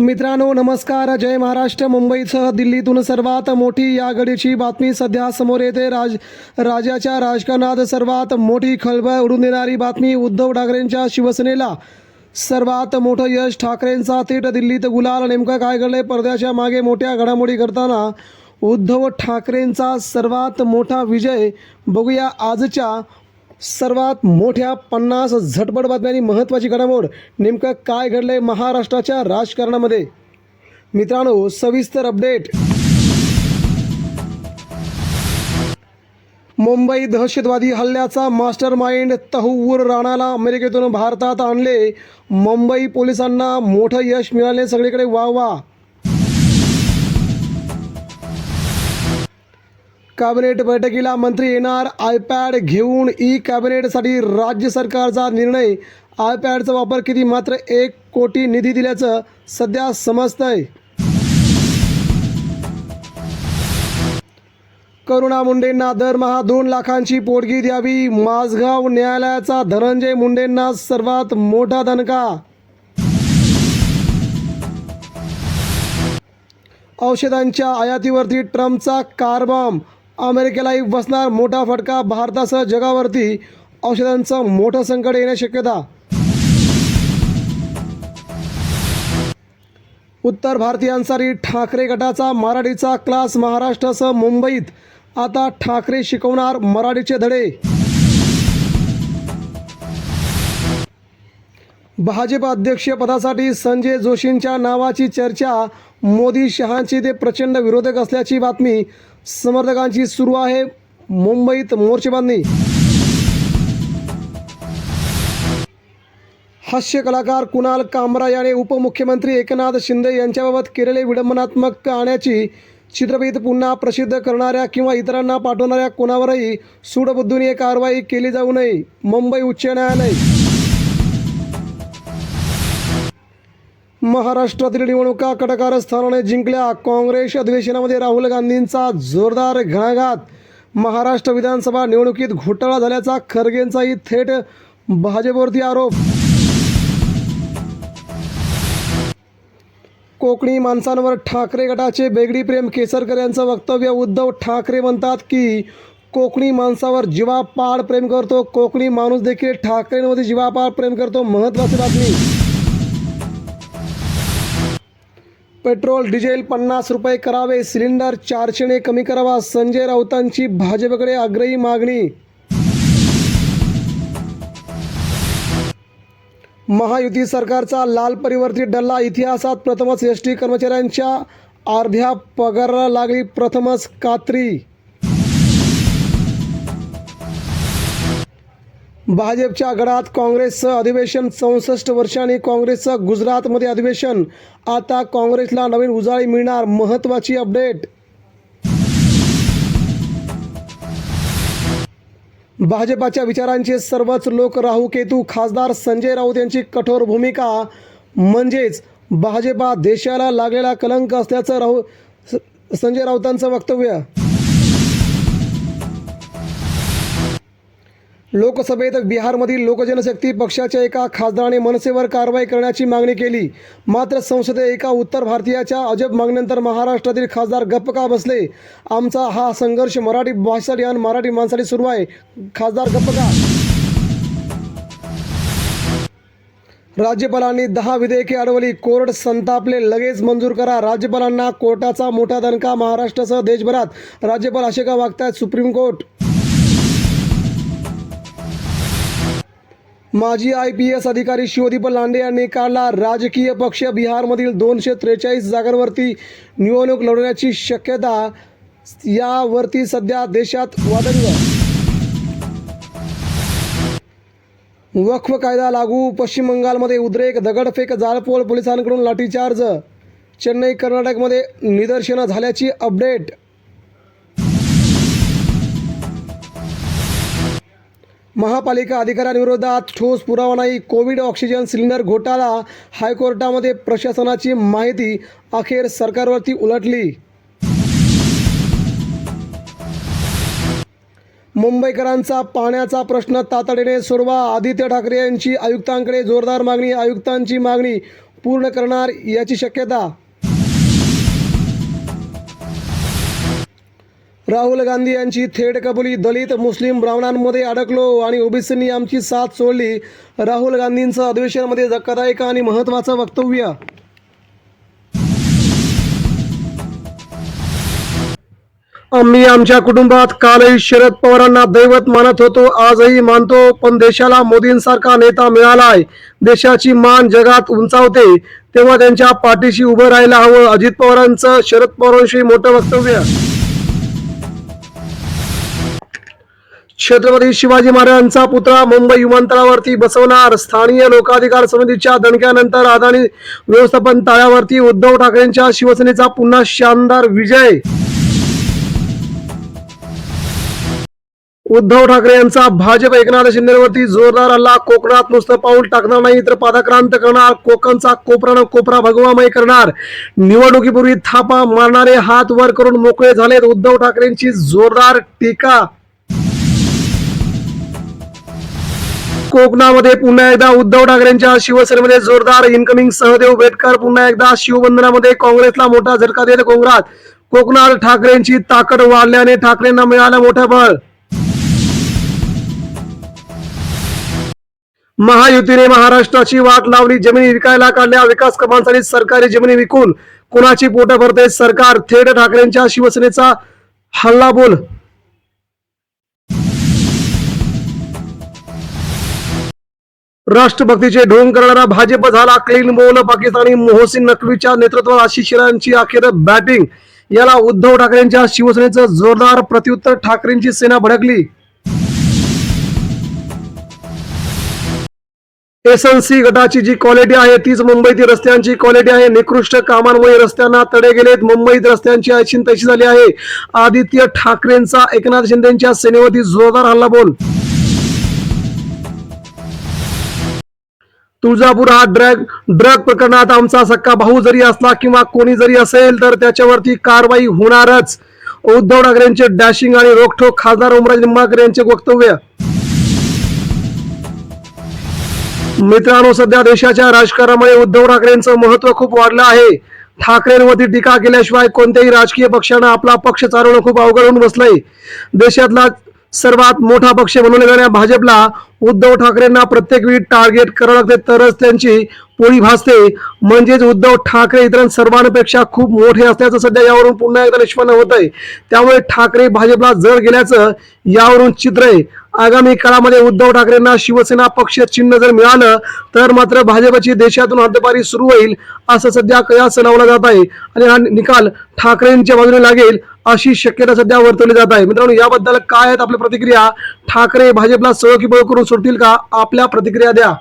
मित्रांनो नमस्कार. जय महाराष्ट्र. मुंबईसह दिल्लीतून सर्वात मोठी या घडीची बातमी सध्या समोर येते. राज राज्याच्या राजकारणात सर्वात मोठी खळबळ उडून देणारी बातमी उद्धव ठाकरेंच्या शिवसेनेला. सर्वात मोठं यश ठाकरेंचा थेट दिल्लीत गुलाल. नेमकं काय घडलंय? पडद्याच्या मागे मोठ्या घडामोडी करताना उद्धव ठाकरेंचा सर्वात मोठा विजय बघूया आजच्या सर्वात मोठ्या पन्नास झटपट बातम्यांनी महत्त्वाची घडामोड. नेमकं काय घडलंय महाराष्ट्राच्या राजकारणामध्ये? मित्रांनो सविस्तर अपडेट. मुंबई दहशतवादी हल्ल्याचा मास्टर माइंड तहूर राणाला अमेरिकेतून भारतात आणले. मुंबई पोलिसांना मोठं यश मिळाले सगळीकडे वा वा. कॅबिनेट बैठकीला मंत्री येणार. आयपॅड घेऊन ई कॅबिनेटसाठी राज्य सरकारचा निर्णय. आयपॅडचा वापर किती मात्र एक कोटी निधी दिल्याचं सध्या समजतंय. करुणा मुंडेंना दरमहा दोन लाखांची पोटगी द्यावी. माझगाव न्यायालयाचा धनंजय मुंडेंना सर्वात मोठा दणका. औषधांच्या आयातीवरती ट्रम्पचा कारबॉम्ब अमेरिकेलाही बसणार मोठा फटका भारतासह जगावरती. औषधांचं मोठं संकट येण्याची शक्यता. उत्तर भारतीयांसाठी ठाकरे गटाचा मराठीचा क्लास महाराष्ट्रासह मुंबईत. आता ठाकरे शिकवणार मराठीचे धडे. भाजप अध्यक्षपदासाठी संजय जोशींच्या नावाची चर्चा. मोदी शहांची ते प्रचंड विरोधक असल्याची बातमी समर्थकांची सुरू आहे मुंबईत मोर्चेबांधणी. हास्य कलाकार कुणाल कामरा याने उपमुख्यमंत्री एकनाथ शिंदे यांच्याबाबत केलेले विडंबनात्मक गाण्याची चित्रपट पुन्हा प्रसिद्ध करणाऱ्या किंवा इतरांना पाठवणाऱ्या कोणावरही सूडबुद्धीने कारवाई केली जाऊ नये मुंबई उच्च न्यायालय. महाराष्ट्रातील निवडणुका कटकारस्थानाने जिंकल्या. काँग्रेस अधिवेशनामध्ये राहुल गांधींचा जोरदार घणाघात. महाराष्ट्र विधानसभा निवडणुकीत घोटाळा झाल्याचा खरगेंचाही थेट भाजपवरती आरोप. कोकणी माणसांवर ठाकरे गटाचे बेगडी प्रेम केसरकर यांचं वक्तव्य उद्धव ठाकरे म्हणतात की कोकणी माणसावर जीवापाड प्रेम करतो. कोकणी माणूस देखील ठाकरेंमध्ये जीवापाड प्रेम करतो. महत्त्वाची बातमी. पेट्रोल डिझेल पन्नास रुपये करावे सिलेंडर चारशेने कमी करावा संजय राऊतांची भाजपकडे आग्रही मागणी. महायुती सरकारचा लाल परिवर्तित डल्ला इतिहासात प्रथमच एस टी कर्मचाऱ्यांच्या अर्ध्या पगाराला लागली प्रथमच कात्री. भाजपच्या गडात काँग्रेसचं अधिवेशन चौसष्ट वर्षांनी काँग्रेसचं गुजरातमध्ये अधिवेशन. आता काँग्रेसला नवीन उजाळी मिळणार महत्त्वाची अपडेट. भाजपाच्या विचारांचे सर्वच लोक राहू केतू. खासदार संजय राऊत यांची कठोर भूमिका. म्हणजेच भाजपा देशाला लागलेला कलंक असल्याचं राहू स- संजय राऊतांचं वक्तव्य. लोकसभेत बिहारमधील लोकजनशक्ती पक्षाच्या एका खासदाराने मनसेवर कारवाई करण्याची मागणी केली. मात्र संसदेत एका उत्तर भारतीयाच्या अजब मागणीनंतर महाराष्ट्रातील खासदार गप्प का बसले? आमचा हा संघर्ष मराठी भाषेसाठी आणि मराठी माणसाठी सुरू आहे. खासदार गप्प का? राज्यपालांनी दहा विधेयके अडवली. कोर्ट संतापले. लगेच मंजूर करा. राज्यपालांना कोर्टाचा मोठा दणका महाराष्ट्रासह देशभरात. राज्यपाल असे का वागतायत? सुप्रीम कोर्ट माजी आय पी एस अधिकारी शिवदीप लांडे यांनी काढला राजकीय पक्ष बिहारमधील दोनशे त्रेचाळीस जागांवरती निवडणूक लढवण्याची शक्यता यावरती सध्या देशात वादंग वक्फ कायदा लागू पश्चिम बंगालमध्ये उद्रेक दगडफेक जाळपोळ पोलिसांकडून लाठीचार्ज. चेन्नई कर्नाटकमध्ये निदर्शनं झाल्याची अपडेट. महापालिका अधिकाऱ्यांविरोधात ठोस पुरावा नाही कोविड ऑक्सिजन सिलेंडर घोटाळा हायकोर्टामध्ये प्रशासनाची माहिती अखेर सरकारवरती उलटली. मुंबईकरांचा पाण्याचा प्रश्न तातडीने सोडवा आदित्य ठाकरे यांची आयुक्तांकडे जोरदार मागणी आयुक्तांची मागणी पूर्ण करणार याची शक्यता राहुल गांधी यांची थेट कबुली. दलित मुस्लिम ब्राह्मणांमध्ये अडकलो आणि ओबीसींनी आमची साथ सोडली. राहुल गांधींचं अधिवेशनामध्ये धक्कादायक आणि महत्त्वाचं वक्तव्य. आम्ही आमच्या कुटुंबात कालही शरद पवारांना दैवत मानत होतो आजही मानतो पण देशाला मोदींसारखा नेता मिळालाय. देशाची मान जगात उंचावते तेव्हा त्यांच्या पाठीशी उभं राहायला हवं. अजित पवारांचं शरद पवारांशी मोठं वक्तव्य. छत्रपती शिवाजी महाराजांचा पुतळा मुंबई विमानतळावरती बसवणार. स्थानीय लोकाधिकार समितीच्या दणक्यानंतर अदानी व्यवस्थापन तळावरती उद्धव ठाकरेंच्या शिवसेनेचा पुन्हा शानदार विजय. उद्धव ठाकरे यांचा भाजप एकनाथ शिंदेवरती जोरदार हल्ला. कोकणात नुसतं पाऊल टाकणार नाही तर पादाक्रांत करणार. कोकणचा कोपरा कोपरा भगवामय करणार. निवडणुकीपूर्वी थापा मारणारे हात वर करून मोकळे झालेत उद्धव ठाकरेंची जोरदार टीका. कोकणामध्ये पुन्हा एकदा उद्धव ठाकरेंच्या शिवसेनेमध्ये जोरदार इन्कमिंग सहदेव बेटकर पुन्हा एकदा शिवबंधनामध्ये काँग्रेसला मोठा झटका देत कोकणात. कोकणात ठाकरेंची ताकद वाढल्याने ठाकरेंना मिळालं मोठं बळ. महायुतीने महाराष्ट्राची वाट लावली जमिनी विकायला काढल्या विकास कामांसाठी सरकारी जमिनी विकून कुणाची पोटं भरते सरकार थेट ठाकरेंच्या शिवसेनेचा हल्ला बोल राष्ट्रभक्तीचे ढोंग करणारा भाजप झाला क्लीन बोल पाकिस्तानी मोहसिन नकवीच्या नेतृत्वात आशिष शेलारांची अखेर बॅटिंग याला उद्धव ठाकरेंच्या शिवसेनेचं जोरदार प्रत्युत्तर ठाकरेंची सेना भडकली. एसएनसी गटाची जी क्वालिटी आहे तीच मुंबईतील रस्त्यांची क्वालिटी आहे. निकृष्ट कामांमुळे रस्त्यांना तडे गेलेत. मुंबईत रस्त्यांची ऐशीन तशी झाली आहे. आदित्य ठाकरेंचा एकनाथ शिंदेच्या सेनेवरती जोरदार हल्ला बोल. तुळजापूर हा ड्रग ड्रग प्रकरणात आमचा सक्का भाऊ जरी असला किंवा कोणी जरी असेल तर त्याच्यावरती कारवाई होणारच. उद्धव ठाकरेंचे डॅशिंग आणि रोखोक खासदार ओमराज निंबाळकर यांचे वक्तव्य. मित्रांनो सध्या देशाच्या राजकारणामुळे उद्धव ठाकरेंचं महत्त्व खूप वाढलं आहे. ठाकरेंवरती टीका केल्याशिवाय कोणत्याही राजकीय पक्षानं आपला पक्ष चालवणं खूप अवघड होऊन बसलंय. देशातला सर्वात मोठा पक्ष बनवल्या जाणाऱ्या भाजपला उद्धव ठाकरेंना प्रत्येक वेळी टार्गेट करावं लागते तरच त्यांची पोळी भासते म्हणजेच उद्धव ठाकरे इतर सर्वांपेक्षा खूप मोठे असल्याचं सध्या यावरून पुन्हा एकदा निष्पन्न होत आहे त्यामुळे ठाकरे भाजपला जड गेल्याचं यावरून चित्र आहे. आगामी काळामध्ये उद्धव ठाकरेंना शिवसेना पक्ष चिन्ह जर मिळालं तर मात्र भाजपची देशातून हद्दपारी सुरू होईल असं सध्या कयास लावला जात आहे. आणि हा निकाल ठाकरेंच्या बाजूने लागेल अशी शक्यता सध्या वर्तवली जात आहे. मित्रांनो याबद्दल काय आहेत आपल्या प्रतिक्रिया? ठाकरे भाजपला सहकी बळ करून सुटतील का? आपल्या प्रतिक्रिया द्या.